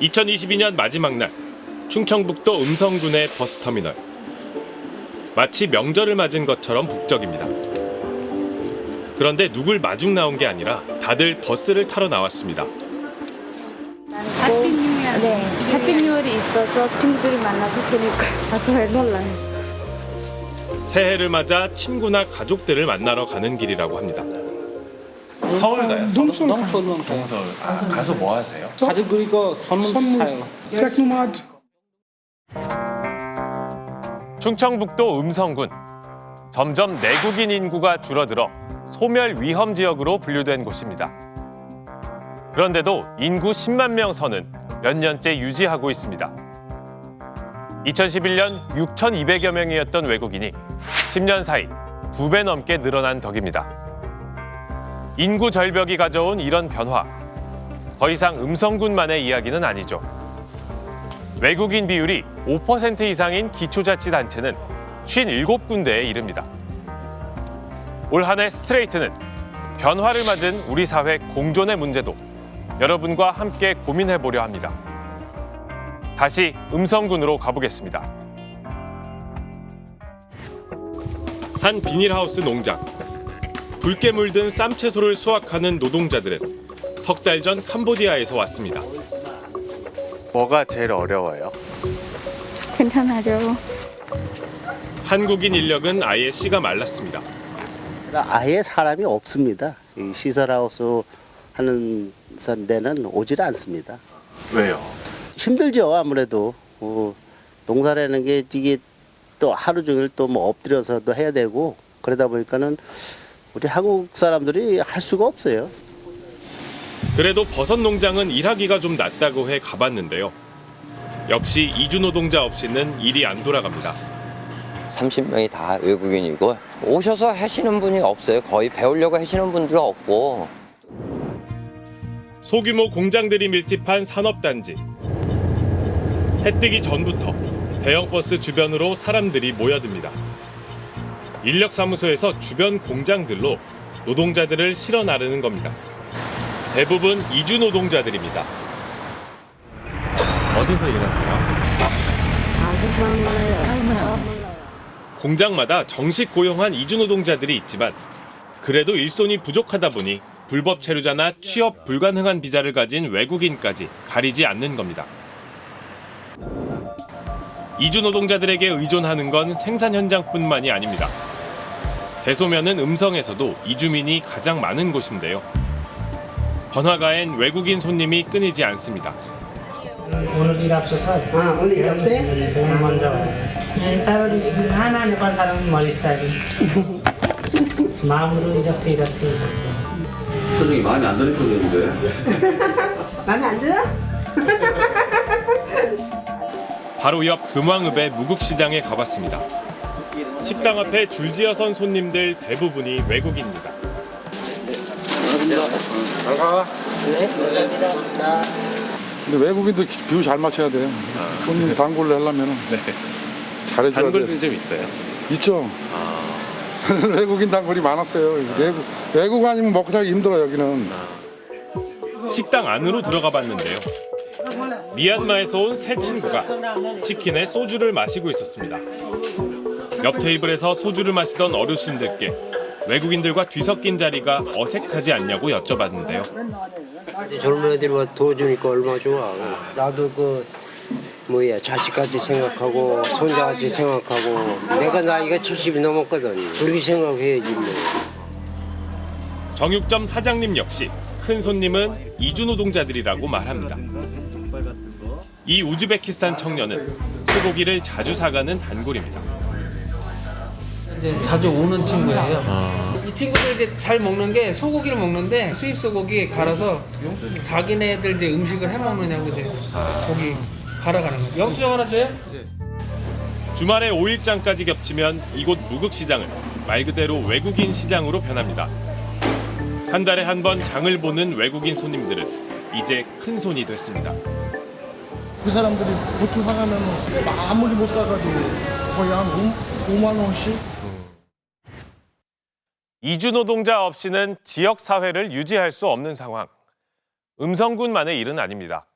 2022년 마지막 날 충청북도 음성군의 버스터미널 마치 명절을 맞은 것처럼 북적입니다. 그런데 누굴 마중 나온 게 아니라 다들 버스를 타러 나왔습니다. 뉴얼. 네, 햇빛 뉴얼이 있어서 친구들이 만나서 재밌고 아, 놀라요. 새해를 맞아 친구나 가족들을 만나러 가는 길이라고 합니다. 서울 가요. 농촌 가요. 농촌 동서울. 아, 가서 뭐 하세요? 가족들이 그 선물, 선물. 사요. 테크노마트 충청북도 음성군 점점 내국인 인구가 줄어들어 소멸 위험 지역으로 분류된 곳입니다. 그런데도 인구 10만 명 선은 몇 년째 유지하고 있습니다. 2011년 6,200여 명이었던 외국인이 10년 사이 두 배 넘게 늘어난 덕입니다. 인구 절벽이 가져온 이런 변화. 더 이상 음성군만의 이야기는 아니죠. 외국인 비율이 5% 이상인 기초자치단체는 57군데에 이릅니다. 올 한해 스트레이트는 변화를 맞은 우리 사회 공존의 문제도 여러분과 함께 고민해 보려 합니다. 다시 음성군으로 가보겠습니다. 한 비닐하우스 농장. 붉게 물든 쌈 채소를 수확하는 노동자들은 석 달 전 캄보디아에서 왔습니다. 뭐가 제일 어려워요? 괜찮아요. 한국인 인력은 아예 씨가 말랐습니다. 아예 사람이 없습니다. 이 시설하우스 하는 데는 오질 않습니다. 왜요? 힘들죠 아무래도 어, 농사라는 게 이게 또 하루 종일 또 뭐 엎드려서도 해야 되고 그러다 보니까는 우리 한국 사람들이 할 수가 없어요. 그래도 버섯 농장은 일하기가 좀 낫다고 해 가봤는데요. 역시 이주 노동자 없이는 일이 안 돌아갑니다. 30명이 다 외국인이고 오셔서 하시는 분이 없어요. 거의 배우려고 하시는 분들 없고 소규모 공장들이 밀집한 산업단지. 해 뜨기 전부터 대형 버스 주변으로 사람들이 모여듭니다. 인력사무소에서 주변 공장들로 노동자들을 실어 나르는 겁니다. 대부분 이주 노동자들입니다. 어디서 일하세요? 공장마다 정식 고용한 이주 노동자들이 있지만 그래도 일손이 부족하다 보니 불법 체류자나 취업 불가능한 비자를 가진 외국인까지 가리지 않는 겁니다. 이주 노동자들에게 의존하는 건 생산 현장뿐만이 아닙니다. 대소면은 음성에서도 이주민이 가장 많은 곳인데요. 번화가엔 외국인 손님이 끊이지 않습니다. 오늘 일 없어서 아, 오늘 일 없어요? 네, 먼저 네, 따로 하나 누가 사람 머리 스타일이 마음으로 이렇게 이렇게 표정이 마음에 안 드는 표정인데. 마음에 안 들어? 바로 옆 금왕읍의 무국시장에 가봤습니다. 식당 앞에 줄지어선 손님들 대부분이 외국인입니다. 근데 외국인도 뷰잘 맞춰야 돼요 손님 단골로 하려면 잘해줘야 돼. 단골들 좀 있어요. 있죠. 외국인 단골이 많았어요. 외국, 외국 아니면 먹고 살기 힘들어 여기는. 식당 안으로 들어가 봤는데요. 미얀마에서 온새 친구가 치킨에 소주를 마시고 있었습니다. 옆 테이블에서 소주를 마시던 어르신들께 외국인들과 뒤섞인 자리가 어색하지 않냐고 여쭤봤는데요. 젊은 애들이 와 도와주니까 얼마나 좋아. 나도 그 뭐야 자식까지 생각하고 손자까지 생각하고 내가 나이가 70이 넘었거든. 그렇게 생각해야지 뭐. 정육점 사장님 역시 큰 손님은 이주 노동자들이라고 말합니다. 이 우즈베키스탄 청년은 소고기를 자주 사가는 단골입니다. 이제 자주 오는 친구예요. 이 친구들 이제 잘 먹는 게 소고기를 먹는데 수입 소고기 갈아서 자기네들 이제 음식을 해 먹느냐고 이제 고기 갈아가는 거예요. 영수증 하나 줘요? 주말에 5일장까지 겹치면 이곳 무극시장은 말 그대로 외국인 시장으로 변합니다. 한 달에 한 번 장을 보는 외국인 손님들은 이제 큰 손이 됐습니다. 그 사람들이 보통 사가면 아무리 못 사가도 거의 한 5, 만 원씩 이주 노동자 없이는 지역 사회를 유지할 수 없는 상황. 음성군만의 일은 아닙니다.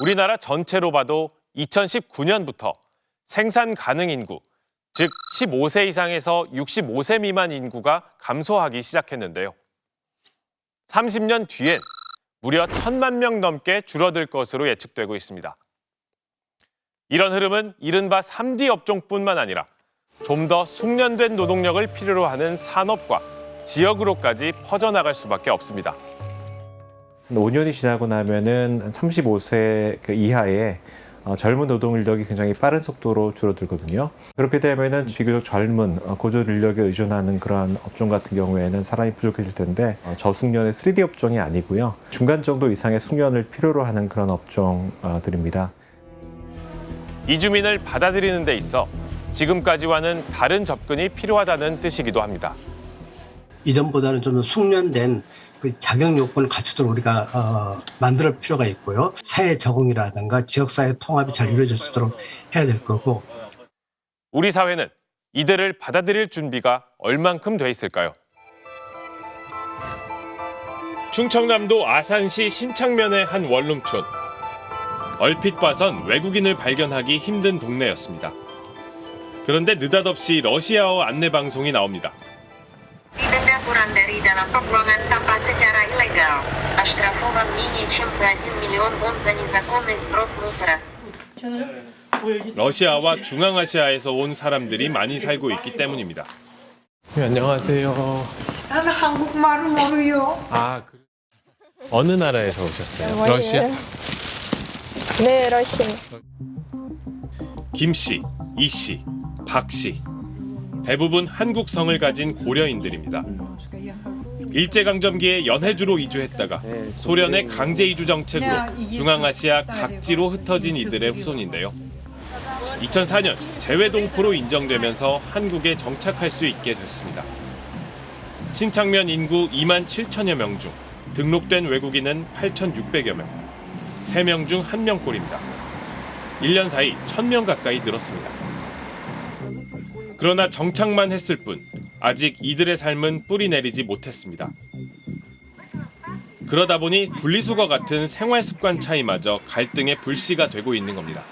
우리나라 전체로 봐도 2019년부터 생산 가능 인구, 즉 15세 이상에서 65세 미만 인구가 감소하기 시작했는데요. 30년 뒤엔 무려 천만 명 넘게 줄어들 것으로 예측되고 있습니다. 이런 흐름은 이른바 3D 업종뿐만 아니라 좀 더 숙련된 노동력을 필요로 하는 산업과 지역으로까지 퍼져나갈 수밖에 없습니다. 5년이 지나고 나면은 35세 그 이하의 어, 젊은 노동 인력이 굉장히 빠른 속도로 줄어들거든요. 그렇게 되면은 비교적 젊은 어, 고졸 인력에 의존하는 그러한 업종 같은 경우에는 사람이 부족해질 텐데 어, 저숙련의 3D 업종이 아니고요. 중간 정도 이상의 숙련을 필요로 하는 그런 업종들입니다. 이주민을 받아들이는 데 있어 지금까지와는 다른 접근이 필요하다는 뜻이기도 합니다. 이전보다는 좀 숙련된 그 자격 요건을 갖추도록 우리가 어, 만들 필요가 있고요. 사회 적응이라든가 지역사회 통합이 잘 이루어질 수 있도록 해야 될 거고 우리 사회는 이들을 받아들일 준비가 얼만큼 돼 있을까요? 충청남도 아산시 신창면의 한 원룸촌. 얼핏 봐선 외국인을 발견하기 힘든 동네였습니다. 그런데 느닷없이 러시아어 안내 방송이 나옵니다. Tidak kurang dari dalam pembuangan sampah secara ilegal. Оштрафован менее чем за 1 миллион вон за незаконный сброс мусора. 러시아와 중앙아시아에서 온 사람들이 많이 살고 있기 때문입니다. 네, 안녕하세요. 나는 한국말을 모르요. 아, 그... 어느 나라에서 오셨어요? 러시아? 네, 러시아. 김 씨, 이 씨, 박 씨. 대부분 한국 성을 가진 고려인들입니다. 일제강점기에 연해주로 이주했다가 소련의 강제 이주 정책으로 중앙아시아 각지로 흩어진 이들의 후손인데요. 2004년 재외동포로 인정되면서 한국에 정착할 수 있게 됐습니다. 신창면 인구 2만 7천여 명 중 등록된 외국인은 8,600여 명. 3명 중 1명꼴입니다. 1년 사이 1,000명 가까이 늘었습니다. 그러나 정착만 했을 뿐 아직 이들의 삶은 뿌리 내리지 못했습니다. 그러다 보니 분리수거 같은 생활 습관 차이마저 갈등의 불씨가 되고 있는 겁니다.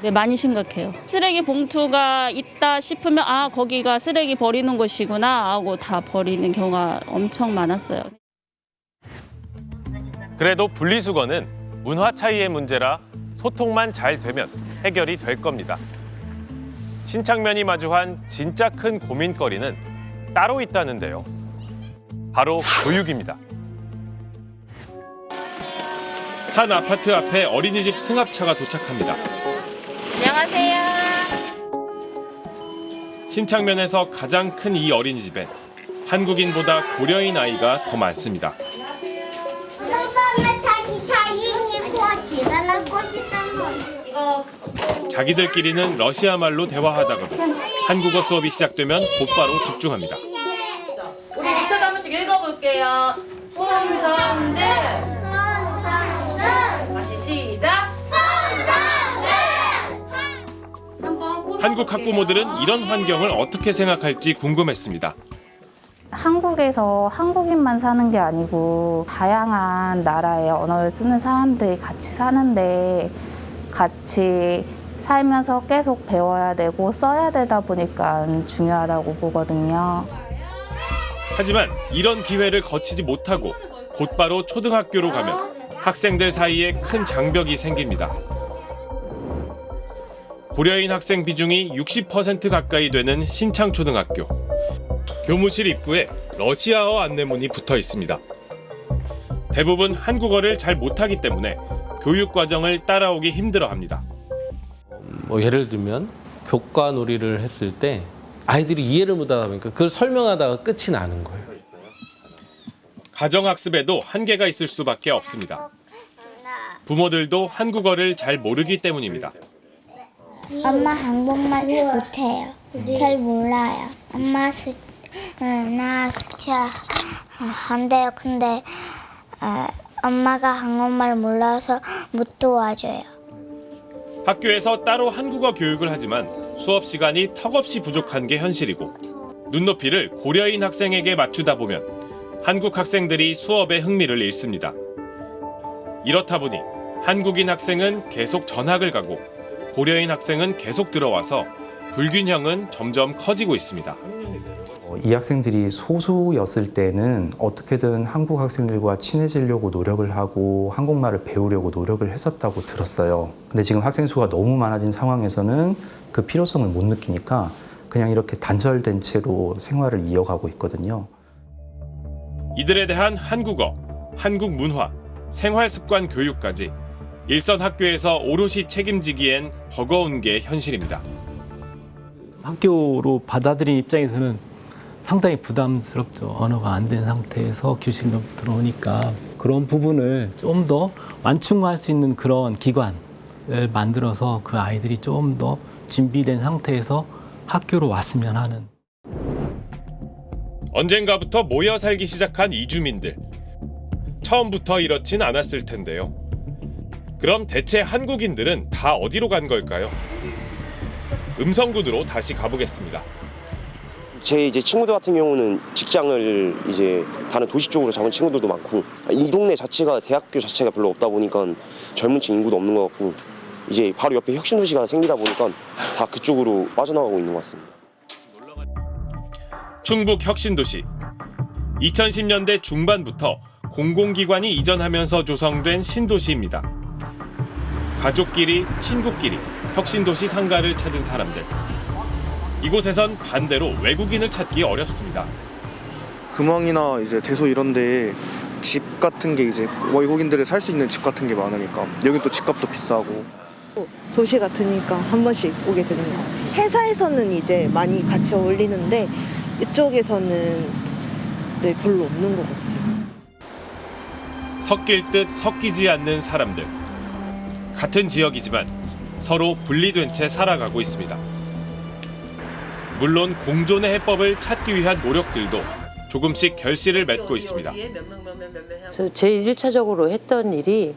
네, 많이 심각해요. 쓰레기 봉투가 있다 싶으면 아 거기가 쓰레기 버리는 곳이구나 하고 다 버리는 경우가 엄청 많았어요. 그래도 분리수거는 문화 차이의 문제라 소통만 잘 되면 해결이 될 겁니다. 신창면이 마주한 진짜 큰 고민거리는 따로 있다는데요. 바로 교육입니다. 한 아파트 앞에 어린이집 승합차가 도착합니다. 안녕하세요. 신창면에서 가장 큰 이 어린이집엔 한국인보다 고려인 아이가 더 많습니다. 자기들끼리는 러시아 말로 대화하다가도 한국어 수업이 시작되면 곧바로 집중합니다. 우리 리터도 한 번씩 읽어볼게요. 손선들 다시 시작. 한국 학부모들은 이런 환경을 어떻게 생각할지 궁금했습니다. 한국에서 한국인만 사는 게 아니고 다양한 나라의 언어를 쓰는 사람들이 같이 사는데 같이 살면서 계속 배워야 되고 써야 되다 보니까 중요하다고 보거든요. 하지만 이런 기회를 거치지 못하고 곧바로 초등학교로 가면 학생들 사이에 큰 장벽이 생깁니다. 고려인 학생 비중이 60% 가까이 되는 신창초등학교. 교무실 입구에 러시아어 안내문이 붙어 있습니다. 대부분 한국어를 잘 못하기 때문에 교육 과정을 따라오기 힘들어합니다. 뭐 예를 들면 교과 놀이를 했을 때 아이들이 이해를 못하다 보니까 그걸 설명하다가 끝이 나는 거예요. 가정학습에도 한계가 있을 수밖에 없습니다. 부모들도 한국어를 잘 모르기 때문입니다. 엄마 한국말 못해요. 잘 몰라요. 엄마 수, 응, 나 숫자 어, 안 돼요. 근데 어, 엄마가 한국말 몰라서 못 도와줘요. 학교에서 따로 한국어 교육을 하지만 수업 시간이 턱없이 부족한 게 현실이고 눈높이를 고려인 학생에게 맞추다 보면 한국 학생들이 수업에 흥미를 잃습니다. 이렇다 보니 한국인 학생은 계속 전학을 가고 고려인 학생은 계속 들어와서 불균형은 점점 커지고 있습니다. 어, 이 학생들이 소수였을 때는 어떻게든 한국 학생들과 친해지려고 노력을 하고 한국말을 배우려고 노력을 했었다고 들었어요. 근데 지금 학생 수가 너무 많아진 상황에서는 그 필요성을 못 느끼니까 그냥 이렇게 단절된 채로 생활을 이어가고 있거든요. 이들에 대한 한국어, 한국 문화, 생활 습관 교육까지 일선 학교에서 오롯이 책임지기엔 버거운 게 현실입니다. 학교로 받아들인 입장에서는 상당히 부담스럽죠. 언어가 안 된 상태에서 교실로 들어오니까 그런 부분을 좀 더 완충할 수 있는 그런 기관을 만들어서 그 아이들이 좀 더 준비된 상태에서 학교로 왔으면 하는 언젠가부터 모여 살기 시작한 이주민들. 처음부터 이렇진 않았을 텐데요. 그럼 대체 한국인들은 다 어디로 간 걸까요? 음성군으로 다시 가보겠습니다. 제 이제 친구들 같은 경우는 직장을 이제 다른 도시 쪽으로 잡은 친구들도 많고 이 동네 자체가 대학교 자체가 별로 없다 보니까 젊은 층 인구도 없는 것 같고 이제 바로 옆에 혁신 도시가 생기다 보니까 다 그쪽으로 빠져나가고 있는 것 같습니다. 충북 혁신 도시. 2010년대 중반부터 공공기관이 이전하면서 조성된 신도시입니다. 가족끼리, 친구끼리 혁신도시 상가를 찾은 사람들. 이곳에선 반대로 외국인을 찾기 어렵습니다. 금왕이나 이제 대소 이런데 집 같은 게 이제 외국인들이 살 수 있는 집 같은 게 많으니까 여긴 또 집값도 비싸고 도시 같으니까 한 번씩 오게 되는 것 같아요. 회사에서는 이제 많이 같이 어울리는데 이쪽에서는 네, 별로 없는 것 같아요. 섞일 듯 섞이지 않는 사람들. 같은 지역이지만 서로 분리된 채 살아가고 있습니다. 물론 공존의 해법을 찾기 위한 노력들도 조금씩 결실을 맺고 있습니다. 그래서 제일 1차적으로 했던 일이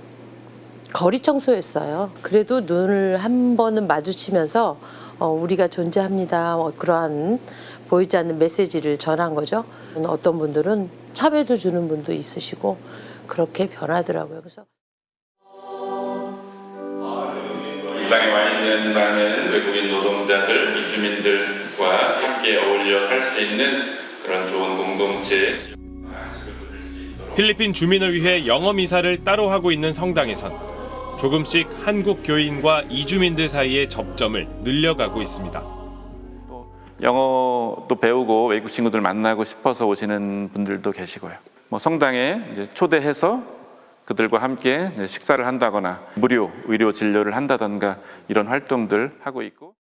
거리 청소였어요. 그래도 눈을 한 번은 마주치면서 어, 우리가 존재합니다. 뭐 그러한 보이지 않는 메시지를 전한 거죠. 어떤 분들은 차배도 주는 분도 있으시고 그렇게 변하더라고요. 그래서 땅에 와 있는 많은 외국인 노동자들, 이주민들과 함께 어울려 살 수 있는 그런 좋은 공동체. 필리핀 주민을 위해 영어 미사를 따로 하고 있는 성당에선 조금씩 한국 교인과 이주민들 사이의 접점을 늘려가고 있습니다. 영어도 배우고 외국 친구들 만나고 싶어서 오시는 분들도 계시고요. 뭐 성당에 이제 초대해서 그들과 함께 이제 식사를 한다거나 무료 의료 진료를 한다던가 이런 활동들 하고 있고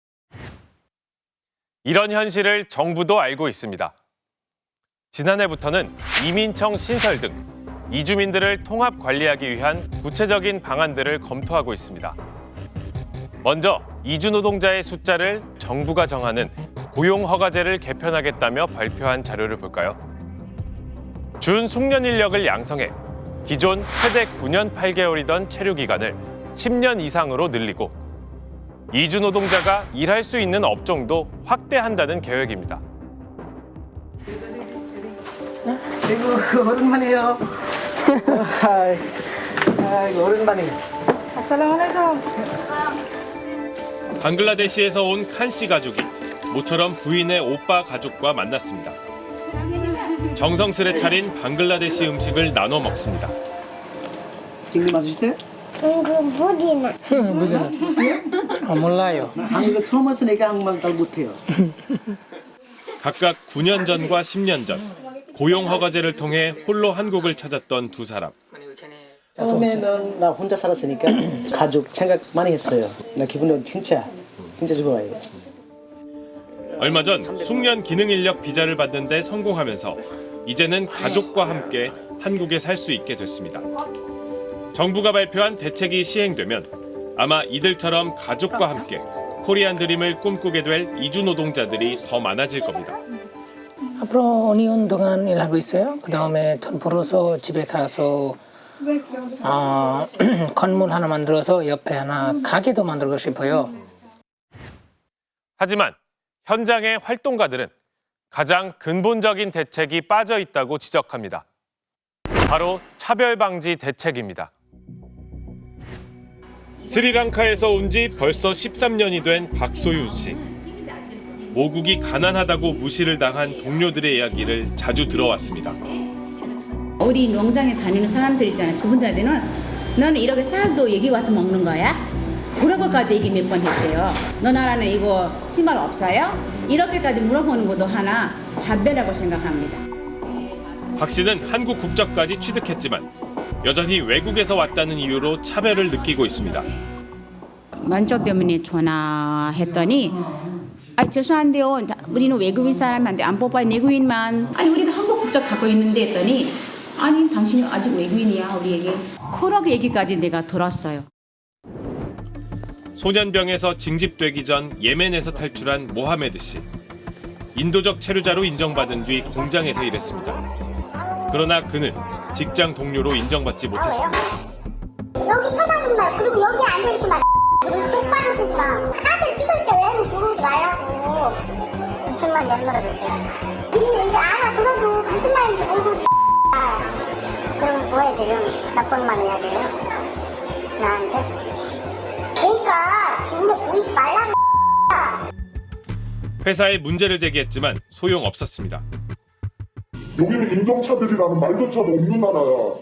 이런 현실을 정부도 알고 있습니다. 지난해부터는 이민청 신설 등 이주민들을 통합 관리하기 위한 구체적인 방안들을 검토하고 있습니다. 먼저 이주 노동자의 숫자를 정부가 정하는 고용 허가제를 개편하겠다며 발표한 자료를 볼까요? 준 숙련 인력을 양성해 기존 최대 9년 8개월이던 체류 기간을 10년 이상으로 늘리고 이주 노동자가 일할 수 있는 업종도 확대한다는 계획입니다. 아이고 오랜만이에요. 아이, 아이고 오랜만이에요. 아살라말레이쿰. 방글라데시에서 온 칸 씨 가족이 모처럼 부인의 오빠 가족과 만났습니다. 정성스레 차린 방글라데시 음식을 나눠 먹습니다. 징리 맛있어요? 응, 무디나. 아 몰라요. 한국 처음 왔으니까 한국말 잘 못해요. 각각 9년 전과 10년 전 고용 허가제를 통해 홀로 한국을 찾았던 두 사람. 처음에는 나 혼자 살았으니까 가족 생각 많이 했어요. 나 기분이 진짜 진짜 좋아요. 얼마 전 숙련 기능 인력 비자를 받는데 성공하면서 이제는 가족과 함께 한국에 살 수 있게 됐습니다. 정부가 발표한 대책이 시행되면 아마 이들처럼 가족과 함께 코리안 드림을 꿈꾸게 될 이주 노동자들이 더 많아질 겁니다. 앞으로 2년 동안 일하고 있어요. 그 다음에 돈 벌어서 집에 가서 어, 건물 하나 만들어서 옆에 하나 가게도 만들고 싶어요. 하지만 현장의 활동가들은 가장 근본적인 대책이 빠져 있다고 지적합니다. 바로 차별 방지 대책입니다. 스리랑카에서 온 지 벌써 13년이 된 박소윤 씨. 모국이 가난하다고 무시를 당한 동료들의 이야기를 자주 들어왔습니다. 우리 농장에 다니는 사람들 있잖아. 그분들한테는 너는 이렇게 쌀도 여기 와서 먹는 거야? 그런 것까지 얘기 몇 번 했대요. 너 나라는 이거 신발 없어요? 이렇게까지 물어보는 것도 하나 자배라고 생각합니다. 박 씨는 한국 국적까지 취득했지만 여전히 외국에서 왔다는 이유로 차별을 느끼고 있습니다. 때문에 전화했더니 아 죄송한데요. 우리는 외국인 사람한테 안 뽑아요. 내국인만. 아니 우리도 한국 국적 갖고 있는데 했더니 아니 당신이 아직 외국인이야 우리에게. 그렇게 얘기까지 내가 들었어요. 소년병에서 징집되기 전 예멘에서 탈출한 모하메드 씨. 인도적 체류자로 인정받은 뒤 공장에서 일했습니다. 그러나 그는 직장 동료로 인정받지 못했습니다. 여기 쳐다보지 마. 그리고 여기 앉아있지 마. 똑바로 쓰지 마. 카드 찍을 때 왜는 들어오지 말라고. 무슨 말 내밀어 주세요. 니 이제 알아 들어도 무슨 말인지 모르지. 그럼 뭐해 지금 나쁜 말 해야 돼요? 나한테? 그러니까 눈에 보이지 말라고. 회사에 문제를 제기했지만 소용없었습니다. 여기는 인종차별이라는 말조차도 없는 나라야.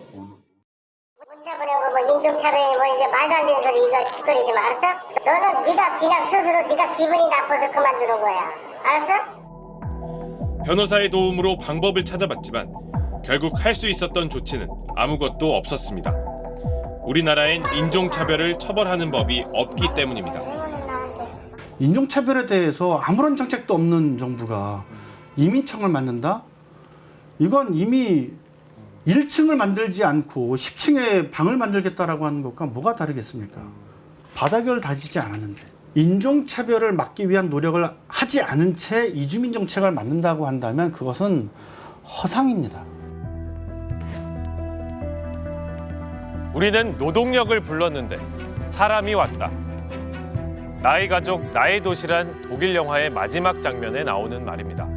문자 보내고 뭐 인종차별 뭐 이제 말도 안 되는 소리 이거 짓거리지 마 알았어? 너는 네가 그냥 스스로 네가 기분이 나빠서 그만두는 거야 알았어? 변호사의 도움으로 방법을 찾아봤지만 결국 할 수 있었던 조치는 아무것도 없었습니다. 우리나라엔 인종차별을 처벌하는 법이 없기 때문입니다. 인종차별에 대해서 아무런 정책도 없는 정부가 이민청을 만든다? 이건 이미 1층을 만들지 않고 10층에 방을 만들겠다라고 하는 것과 뭐가 다르겠습니까? 바닥을 다지지 않았는데 인종차별을 막기 위한 노력을 하지 않은 채 이주민 정책을 만든다고 한다면 그것은 허상입니다. 우리는 노동력을 불렀는데 사람이 왔다. 나의 가족, 나의 도시란 독일 영화의 마지막 장면에 나오는 말입니다.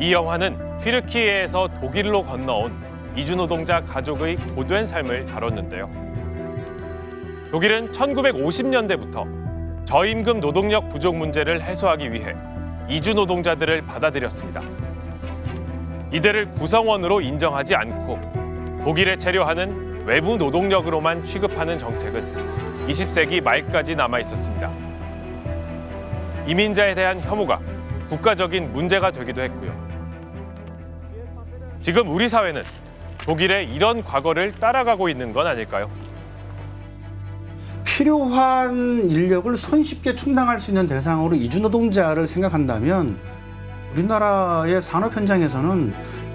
이 영화는 튀르키예에서 독일로 건너온 이주노동자 가족의 고된 삶을 다뤘는데요. 독일은 1950년대부터 저임금 노동력 부족 문제를 해소하기 위해 이주노동자들을 받아들였습니다. 이들을 구성원으로 인정하지 않고 독일에 체류하는 외부 노동력으로만 취급하는 정책은 20세기 말까지 남아 있었습니다. 이민자에 대한 혐오가 국가적인 문제가 되기도 했고요. 지금 우리 사회는 독일의 이런 과거를 따라가고 있는 건 아닐까요? 필요한 인력을 손쉽게 충당할 수 있는 대상으로 이주노동자를 생각한다면 우리나라의 산업 현장에서는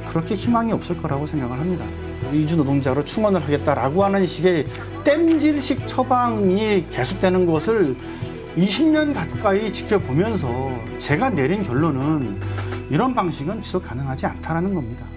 그렇게 희망이 없을 거라고 생각을 합니다. 이주노동자로 충원을 하겠다라고 하는 식의 땜질식 처방이 계속되는 것을 20년 가까이 지켜보면서 제가 내린 결론은 이런 방식은 지속 가능하지 않다라는 겁니다.